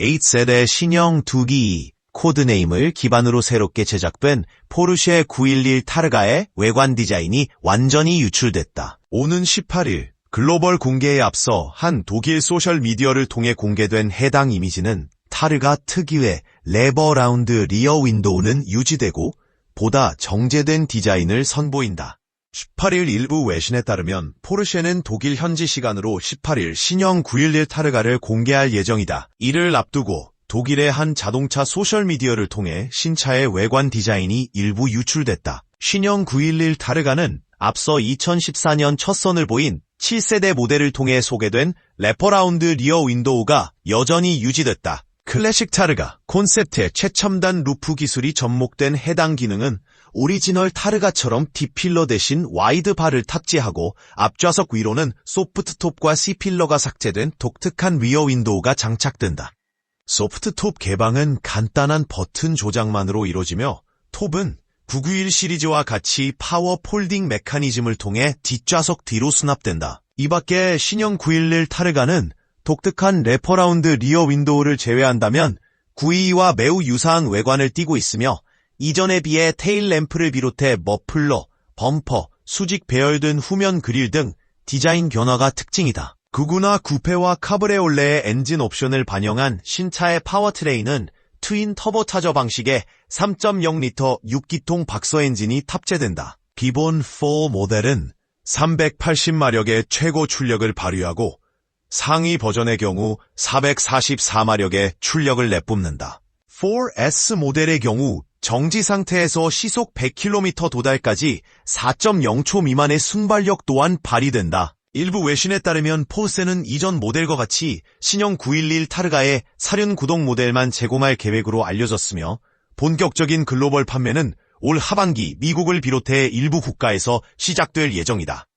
8세대 신형 두기 코드네임을 기반으로 새롭게 제작된 포르쉐 911 타르가의 외관 디자인이 완전히 유출됐다. 오는 18일 글로벌 공개에 앞서 한 독일 소셜미디어를 통해 공개된 해당 이미지는 타르가 특유의 레버 라운드 리어 윈도우는 유지되고 보다 정제된 디자인을 선보인다. 18일 일부 외신에 따르면 포르쉐는 독일 현지 시간으로 18일 신형 911 타르가를 공개할 예정이다. 이를 앞두고 독일의 한 자동차 소셜미디어를 통해 신차의 외관 디자인이 일부 유출됐다. 신형 911 타르가는 앞서 2014년 첫 선을 보인 7세대 모델을 통해 소개된 래퍼라운드 리어 윈도우가 여전히 유지됐다. 클래식 타르가 콘셉트의 최첨단 루프 기술이 접목된 해당 기능은 오리지널 타르가처럼 디필러 대신 와이드 바를 탑재하고 앞좌석 위로는 소프트톱과 C필러가 삭제된 독특한 리어 윈도우가 장착된다. 소프트톱 개방은 간단한 버튼 조작만으로 이루어지며 톱은 991 시리즈와 같이 파워 폴딩 메커니즘을 통해 뒷좌석 뒤로 수납된다. 이 밖에 신형 911 타르가는 독특한 래퍼라운드 리어 윈도우를 제외한다면 922와 매우 유사한 외관을 띠고 있으며 이전에 비해 테일 램프를 비롯해 머플러, 범퍼, 수직 배열된 후면 그릴 등 디자인 변화가 특징이다. 구구나 구페와 카브레올레의 엔진 옵션을 반영한 신차의 파워트레인은 트윈 터보차저 방식의 3.0리터 6기통 박서 엔진이 탑재된다. 기본 4 모델은 380마력의 최고 출력을 발휘하고 상위 버전의 경우 444마력의 출력을 내뿜는다. 4S 모델의 경우 정지 상태에서 시속 100km 도달까지 4.0초 미만의 순발력 또한 발휘된다. 일부 외신에 따르면 포르쉐는 이전 모델과 같이 신형 911 타르가의 사륜 구동 모델만 제공할 계획으로 알려졌으며 본격적인 글로벌 판매는 올 하반기 미국을 비롯해 일부 국가에서 시작될 예정이다.